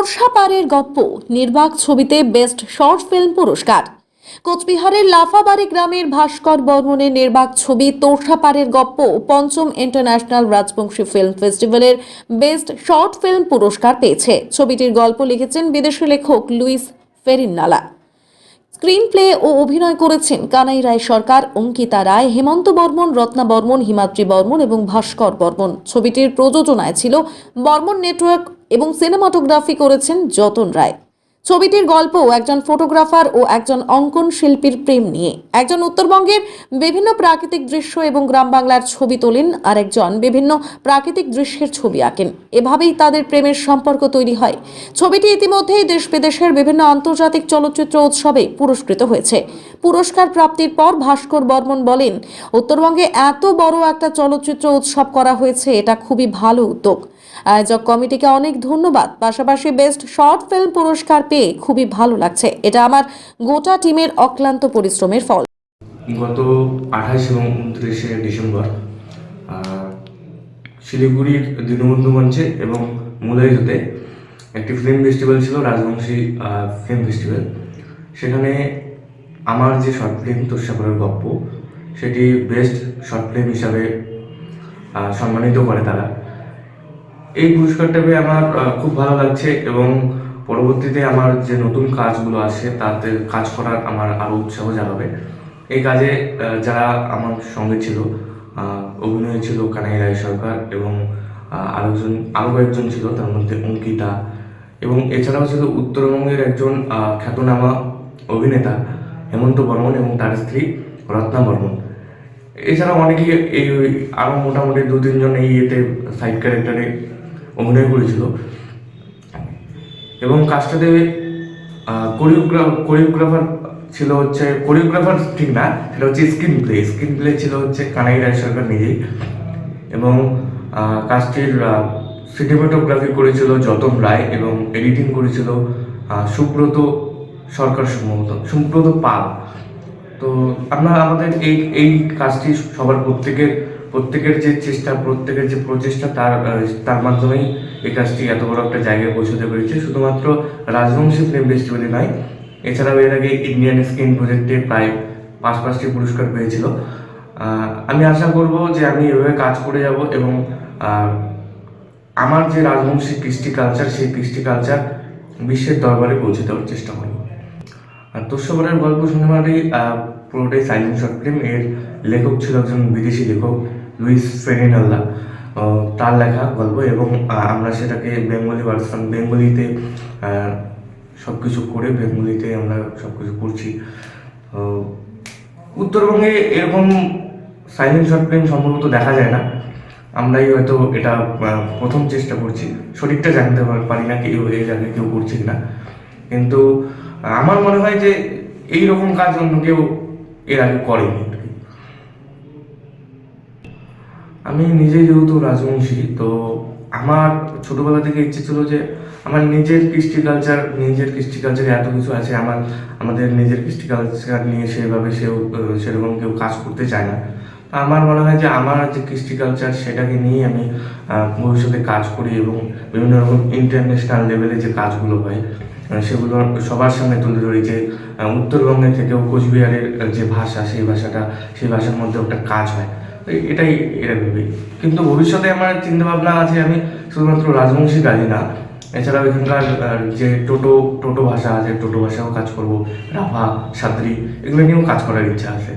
তোরসাপাড়ের গপ্প, নির্বাক ছবিতে বেস্ট শর্ট ফিল্ম পুরস্কার। কোচবিহারের লাফাবাড়ি গ্রামের ভাস্কর বর্মনের নির্বাক ছবি তোরসাপাড়ের গপ্প, পঞ্চম ইন্টারন্যাশনাল রাজবংশী ফিল্ম ফেস্টিভ্যালের বেস্ট শর্ট ফিল্ম পুরস্কার পেয়েছে। ছবিটির গল্প লিখেছেন বিদেশি লেখক লুইস ফেরিননালা। স্ক্রিন প্লে ও অভিনয় করেছেন কানাই রায় সরকার, অঙ্কিতা রায়, হেমন্ত বর্মন রত্না বর্মন হিমাদ্রি বর্মন এবং ভাস্কর বর্মন ছবিটির প্রযোজনায় ছিল বর্মন নেটওয়ার্ক এবং সিনেমাটোগ্রাফি করেছেন যতন রায়। ছবিটির গল্প একজন ফটোগ্রাফার ও একজন অঙ্কন শিল্পীর প্রেম নিয়ে। একজন উত্তরবঙ্গের বিভিন্ন প্রাকৃতিক দৃশ্য এবং গ্রাম বাংলার ছবি তোলেন আর একজন বিভিন্ন প্রাকৃতিক দৃশ্যের ছবি আঁকেন। এভাবেই তাদের প্রেমের সম্পর্ক তৈরি হয়। ছবিটি ইতিমধ্যেই দেশ বিদেশের বিভিন্ন আন্তর্জাতিক চলচ্চিত্র উৎসবে পুরস্কৃত হয়েছে। পুরস্কার প্রাপ্তির পর ভাস্কর বর্মন বলেন, উত্তরবঙ্গে এত বড় একটা চলচ্চিত্র উৎসব করা হয়েছে, এটা খুবই ভালো উদ্যোগ। আয়োজক কমিটিকে অনেক ধন্যবাদ। পাশাপাশি বেস্ট শর্ট ফিল্ম পুরস্কার পেয়ে খুবই ভালো লাগছে। এটা আমার গোটা টিমের অক্লান্ত পরিশ্রমের ফল। গত আঠাশ এবং উনত্রিশে ডিসেম্বর শিলিগুড়ির দীনবন্ধু মঞ্চে এবং মুলাইজোতে একটি ফিল্ম ফেস্টিভ্যাল ছিল, রাজবংশী ফিল্ম ফেস্টিভ্যাল। সেখানে আমার যে শর্ট ফিল্ম তোষাপুরের গপ্প, সেটি বেস্ট শর্ট ফিল্ম হিসাবে সম্মানিত করে তারা। এই পুরস্কারটা পেয়ে আমার খুব ভালো লাগছে এবং পরবর্তীতে আমার যে নতুন কাজগুলো আছে তাতে কাজ করার আমার আরও উৎসাহ জাগাবে। এই কাজে যারা আমার সঙ্গে ছিল অভিনয় ছিল কানাই রায় সরকার এবং আহ, আরও একজন আরও কয়েকজন ছিল তার মধ্যে অঙ্কিতা এবং এছাড়াও ছিল উত্তরবঙ্গের একজন খ্যাতনামা অভিনেতা হেমন্ত বর্মন এবং তার স্ত্রী রত্না বর্মন। এছাড়া অনেকেই এই আরও মোটামুটি দু তিনজন এই ইয়েতে সাইড ক্যারেক্টারে অভিনয় করেছিল। এবং কাজটাতে কোরিওগ্রাফ কোরিওগ্রাফার ছিল হচ্ছে কোরিওগ্রাফার ঠিক না, সেটা হচ্ছে স্ক্রিন প্লে স্ক্রিন প্লে ছিল হচ্ছে কানাই রায় সরকার নিজেই। এবং কাজটির সিনেমাটোগ্রাফি করেছিল যতন রায় এবং এডিটিং করেছিল সুব্রত সরকার সম্ভবত, সুব্রত পাল। তো আমরা, আমাদের এই এই কাজটি সবার প্রত্যেকের প্রত্যেকের যে চেষ্টা, প্রত্যেকের যে প্রচেষ্টা তার তার মাধ্যমেই এই কাজটি এত বড় একটা জায়গায় পৌঁছতে পেরেছে। শুধুমাত্র রাজবংশী ফিল্ম ফেস্টিভ্যালে নয়, এছাড়াও এর আগে ইন্ডিয়ান স্ক্রিন প্রজেক্টে প্রায় পাঁচ পাঁচটি পুরস্কার পেয়েছিল। আমি আশা করব যে আমি এভাবে কাজ করে যাব এবং আমার যে রাজবংশী কৃষ্টি কালচার সেই কৃষ্টি কালচার বিশ্বের দরবারে পৌঁছে দেওয়ার চেষ্টা করব। আর তোষবরের গল্প সিনেমাটি পুরোটাই সাইলেন্ট শর্ট ফিল্ম এর লেখক ছিল একজন বিদেশি লেখক লুইস ফেরিনাল্লা তার লেখা গল্প এবং আমরা সেটাকে বেঙ্গলি ভার্সন, বেঙ্গলিতে সব কিছু করে বেঙ্গলিতে আমরা সব কিছু করছি উত্তরবঙ্গে এরকম সাইলেন্ট শর্ট ফিল্ম সম্ভবত দেখা যায় না। আমরাই হয়তো এটা প্রথম চেষ্টা করছি। সঠিকটা জানতে পার- না কেউ এর আগে কেউ করছে কিনা। কিন্তু, আমার মনে হয় যে এই রকম কাজ অন্য কেউ এর আগে করেনি। আমি নিজে যেহেতু রাজবংশী, তো আমার ছোটবেলা থেকে ইচ্ছে ছিল যে আমার নিজের কৃষ্টি কালচার নিজের কৃষ্টি কালচারে এত কিছু আছে, আমার, আমাদের নিজের কৃষ্টি কালচার নিয়ে সেভাবে সেও, সেরকম কেউ কাজ করতে চায় না। আমার মনে হয় যে আমার যে কৃষ্টি কালচার সেটাকে নিয়ে আমি ভবিষ্যতে কাজ করি এবং বিভিন্ন রকম ইন্টারন্যাশনাল লেভেলে যে কাজগুলো হয় সেগুলো সবার সামনে তুলে ধরি যে উত্তরবঙ্গে থেকেও কোচবিহারের যে ভাষা, সেই ভাষাটা, সেই ভাষার মধ্যে একটা কাজ হয়। এটাই এটা ভেবে কিন্তু ভবিষ্যতে আমার চিন্তা ভাবনা আছে, আমি শুধুমাত্র রাজবংশী কাজই না, এছাড়াও এখানকার যে টোটো টোটো ভাষা আছে, টোটো ভাষাও কাজ করব, রাভা, সাদ্রি, এগুলো নিয়েও কাজ করার ইচ্ছা আছে।